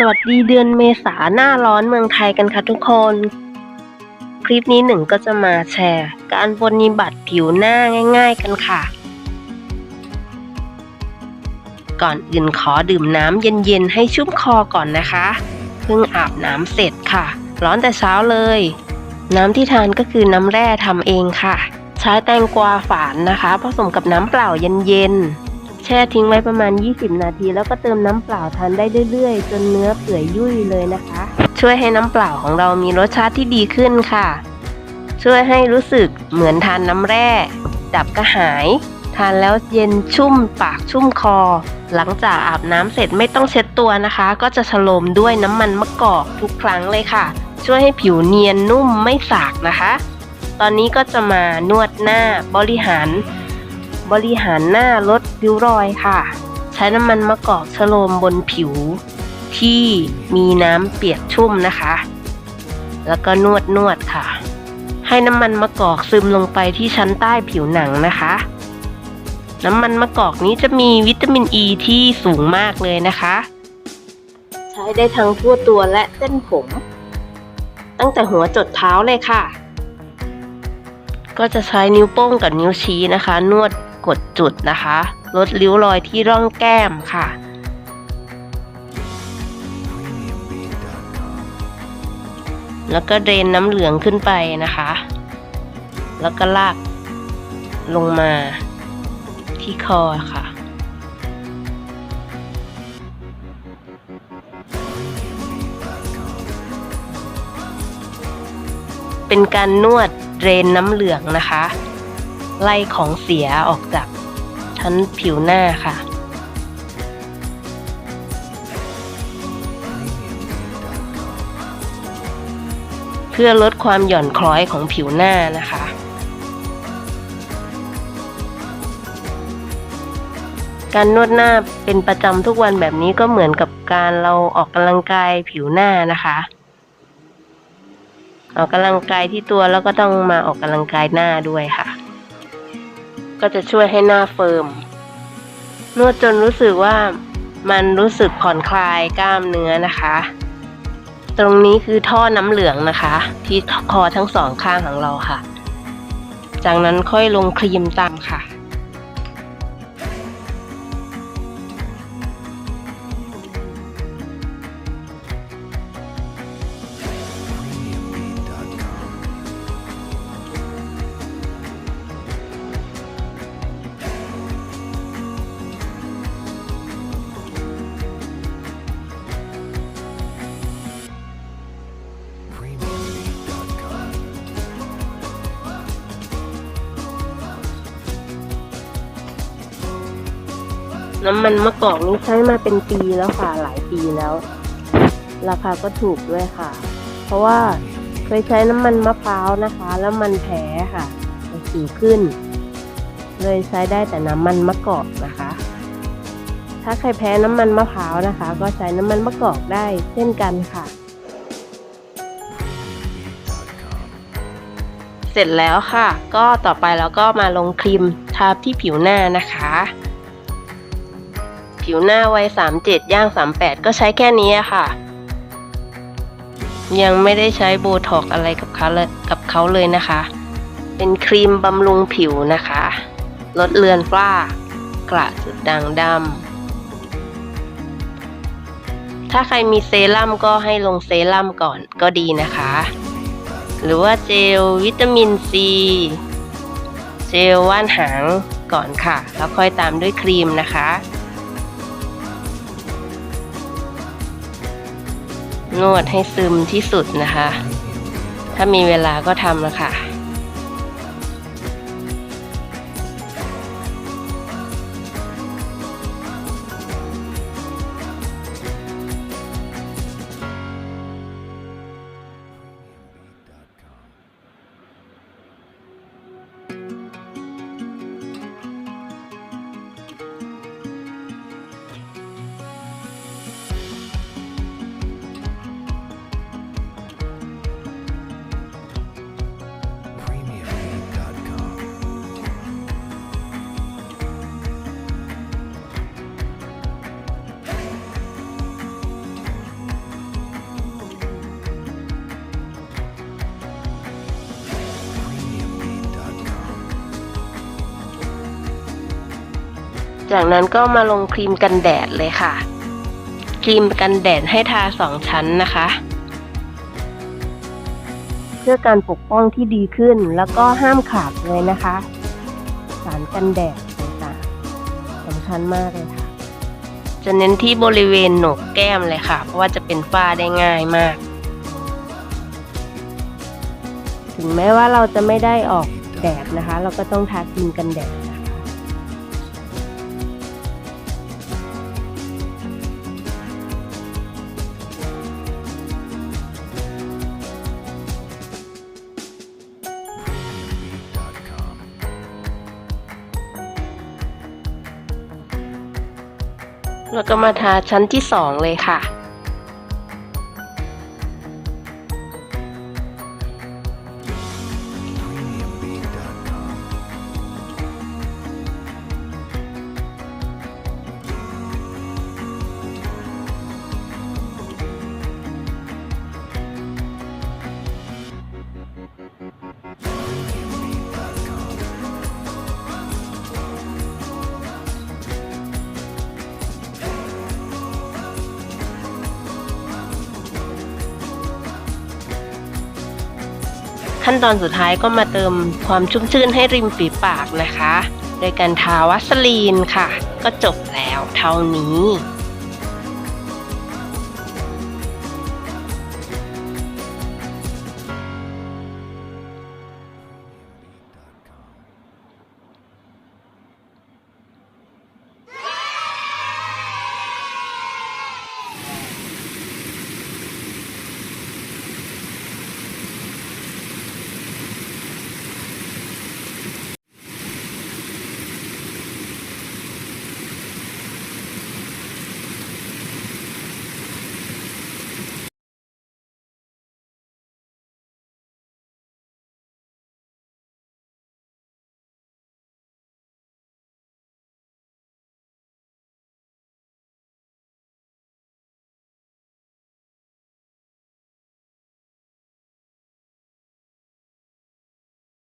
สวัสดีเดือนเมษาหน้าร้อนเมืองไทยกันค่ะทุกคน คลิปนี้หนึ่งก็จะมาแชร์ การปรนนิบัติผิวหน้าง่าย ๆ กันค่ะ ก่อนอื่นขอดื่มน้ำเย็นๆ ให้ชุ่มคอก่อนนะคะ เพิ่งอาบน้ำเสร็จค่ะ ร้อนแต่เช้าเลย น้ำที่ทานก็คือน้ำแร่ทำเองค่ะ ใช้แตงกวาฝานนะคะ ผสมกับน้ำเปล่าเย็นๆ แช่ทิ้งไว้ประมาณ 20 นาที แล้วก็เติมน้ำเปล่าทานได้เรื่อยๆ จนเนื้อเปื่อยยุ่ยเลยนะคะ ช่วยให้น้ำเปล่าของเรามีรสชาติที่ดีขึ้นค่ะ ช่วยให้รู้สึกเหมือนทานน้ำแร่ ดับกระหาย ทานแล้วเย็นชุ่มปากชุ่มคอ หลังจากอาบน้ำเสร็จไม่ต้องเช็ดตัวนะคะ ก็จะฉโลมด้วยน้ำมันมะกอกทุกครั้งเลยค่ะ ช่วยให้ผิวเนียนนุ่มไม่สากนะคะ ตอนนี้ก็จะมานวดหน้าบริหาร บริหารหน้าลดริ้วรอยค่ะ ใช้น้ำมันมะกอกฉโลมบนผิว ที่มีน้ำเปียกชุ่มนะคะ แล้วก็นวดนวดค่ะ ให้น้ำมันมะกอกซึมลงไปที่ชั้นใต้ผิวหนังนะคะ น้ำมันมะกอกนี้จะมีวิตามินอ e ีที่สูงมากเลยนะคะ ใช้ได้ทั้งทั่วตัวและเส้นผม ตั้งแต่หัวจดเท้าเลยค่ะก็จะใช้นิ้วโป้งกับนิ้วชี้นะคะ นวด กดจุดนะคะ ลดริ้วรอยที่ร่องแก้มค่ะ แล้วก็เดรนน้ำเหลืองขึ้นไปนะคะ แล้วก็ลากลงมาที่คอค่ะเป็นการนวดเดรนน้ำเหลืองนะคะ ไล่ของเสียออกจากชั้นผิวหน้าค่ะ เพื่อลดความหย่อนคล้อยของผิวหน้านะคะการนวดหน้าเป็นประจำทุกวันแบบนี้ก็เหมือนกับการเราออกกำลังกายผิวหน้านะคะ ออกกำลังกายที่ตัวแล้วก็ต้องมาออกกำลังกายหน้าด้วยค่ะ ก็จะช่วยให้หน้าเฟิร์ม นวดจนรู้สึกว่ามันรู้สึกผ่อนคลายกล้ามเนื้อนะคะ ตรงนี้คือท่อน้ำเหลืองนะคะ ที่คอทั้งสองข้างของเราค่ะ จากนั้นค่อยลงครีมตามค่ะ น้ำมันมะกอกนี้ใช้มาเป็นปีแล้วค่ะหลายปีแล้ว ราคาก็ถูกด้วยค่ะ เพราะว่าเคยใช้น้ำมันมะพร้าวนะคะ แล้วมันแพ้ค่ะมันสิวขึ้น เลยใช้ได้แต่น้ำมันมะกอกนะคะ ถ้าใครแพ้น้ำมันมะพร้าวนะคะ ก็ใช้น้ำมันมะกอกได้เช่นกันค่ะ เสร็จแล้วค่ะ ก็ต่อไปเราก็มาลงครีมทาที่ผิวหน้านะคะ ผิวหน้าวัย37 ย่าง 38 ก็ใช้แค่นี้ค่ะ ยังไม่ได้ใช้โบท็อกอะไรกับเขาเลยกับเขาเลยนะคะ เป็นครีมบำรุงผิวนะคะ ลดเลือนฝ้ากระจุดด่างดำ ถ้าใครมีเซรั่มก็ให้ลงเซรั่มก่อนก็ดีนะคะ หรือว่าเจลวิตามินซี เจลว่านหางก่อนค่ะ แล้วค่อยตามด้วยครีมนะคะ นวดให้ซึมที่สุดนะคะ ถ้ามีเวลาก็ทำละค่ะ จากนั้นก็มาลงครีมกันแดดเลยค่ะ ครีมกันแดดให้ทาสองชั้นนะคะ เพื่อการปกป้องที่ดีขึ้นแล้วก็ห้ามขาดเลยนะคะ สารกันแดดต่างๆสำคัญมากเลยค่ะ จะเน้นที่บริเวณโหนกแก้มเลยค่ะ เพราะว่าจะเป็นฝ้าได้ง่ายมาก ถึงแม้ว่าเราจะไม่ได้ออกแดดนะคะ เราก็ต้องทาครีมกันแดด แล้วก็มาทาชั้นที่สองเลยค่ะ ขั้นตอนสุดท้ายก็มาเติมความชุ่มชื่นให้ริมฝีปากนะคะ โดยการทาวัสลีนค่ะ ก็จบแล้วเท่านี้